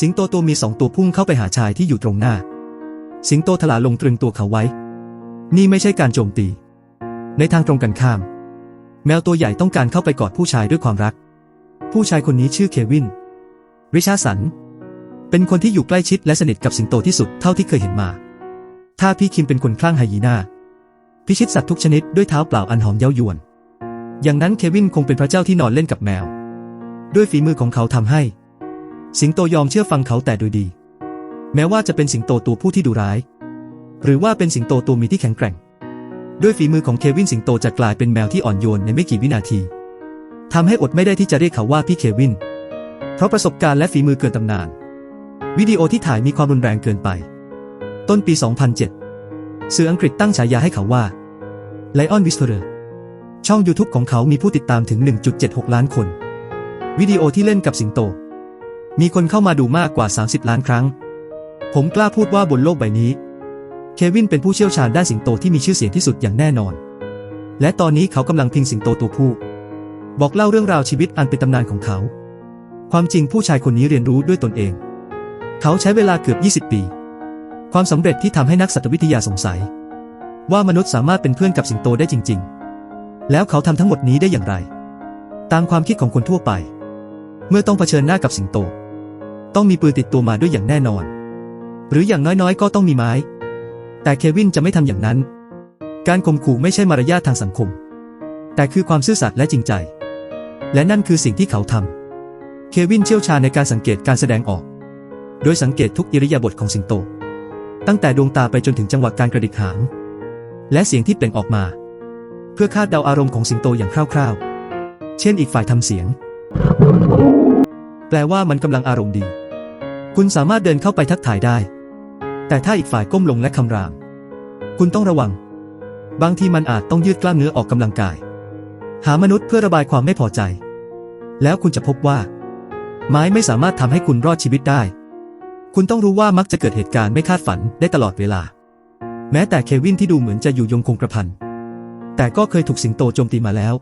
สิงโตตัวมีสองตัวพุ่งเข้าไปหาชายที่อยู่ตรงหน้า สิงโตถลาลงตรึงตัวเขาไว้ นี่ไม่ใช่การโจมตี ในทางตรงกันข้าม แมวตัวใหญ่ต้องการเข้าไปกอดผู้ชายด้วยความรัก ผู้ชายคนนี้ชื่อเควิน ริชาสัน เป็นคนที่อยู่ใกล้ชิดและสนิทกับสิงโตที่สุดเท่าที่เคยเห็นมา ถ้าพี่คิมเป็นคนคลั่งไฮยีนาพิชิตสัตว์ทุกชนิดด้วยเท้าเปล่าอันหอมเย้ายวน อย่างนั้นเควินคงเป็นพระเจ้าที่นอนเล่นกับแมว ด้วยฝีมือของเขาทำให้ สิงโตยอมเชื่อฟังเขาแต่โดยดี แม้ว่าจะเป็นสิงโตตัวผู้ที่ดุร้าย หรือว่าเป็นสิงโตตัวมีที่แข็งแกร่ง ด้วยฝีมือของเควินสิงโตจะกลายเป็นแมวที่อ่อนโยนในไม่กี่วินาทีทำให้อดไม่ได้ที่จะเรียกเขาว่าพี่เควิน เพราะประสบการณ์และฝีมือเกินตำนาน วิดีโอที่ถ่ายมีความรุนแรงเกินไป ต้นปี 2007 สื่ออังกฤษตั้งฉายาให้เขาว่า Lion Whisperer ช่อง YouTube ของเขามีผู้ติดตามถึง 1.76 ล้านคน วิดีโอที่เล่นกับสิงโต มีคนเข้ามาดูมากกว่า 30 ล้านครั้ง ผมกล้าพูดว่าบนโลกใบนี้ เควินเป็นผู้เชี่ยวชาญด้านสิงโตที่มีชื่อเสียงที่สุดอย่างแน่นอน และตอนนี้เขากำลังพิงสิงโตตัวผู้ บอกเล่าเรื่องราวชีวิตอันเป็นตำนานของเขา ความจริงผู้ชายคนนี้เรียนรู้ด้วยตนเอง เขาใช้เวลาเกือบ 20 ปี ความสำเร็จที่ทำให้นักสัตววิทยาสงสัย ว่ามนุษย์สามารถเป็นเพื่อนกับสิงโตได้จริง ๆ แล้วเขาทำทั้งหมดนี้ได้อย่างไร ตามความคิดของคนทั่วไป เมื่อต้องเผชิญหน้ากับสิงโต ต้องมีปืนติดตัวมาด้วยอย่างแน่นอน หรืออย่างน้อยๆ ก็ต้องมีไม้ แต่เควินจะไม่ทำอย่างนั้น การข่มขู่ไม่ใช่มารยาททางสังคม แต่คือความซื่อสัตย์และจริงใจ และนั่นคือสิ่งที่เขาทำเควินเชี่ยวชาญในการสังเกตการแสดงออก โดยสังเกตทุกอิริยาบถของสิงโต ตั้งแต่ดวงตาไปจนถึงจังหวะการกระดิกหาง และเสียงที่เปล่งออกมา เพื่อคาดเดาอารมณ์ของสิงโตอย่างคร่าวๆ เช่นอีกฝ่ายทำเสียง แปลว่ามันกำลังอารมณ์ดี คุณสามารถเดินเข้าไปทักทายได้ แต่ถ้าอีกฝ่ายก้มลงและคำราม คุณต้องระวัง บางทีมันอาจต้องยืดกล้ามเนื้อออกกำลังกาย หามนุษย์เพื่อระบายความไม่พอใจ แล้วคุณจะพบว่า ไม้ไม่สามารถทำให้คุณรอดชีวิตได้ คุณต้องรู้ว่ามักจะเกิดเหตุการณ์ไม่คาดฝันได้ตลอดเวลา แม้แต่เควินที่ดูเหมือนจะอยู่ยงคงกระพันแต่ก็เคยถูกสิงโตโจมตีมาแล้ว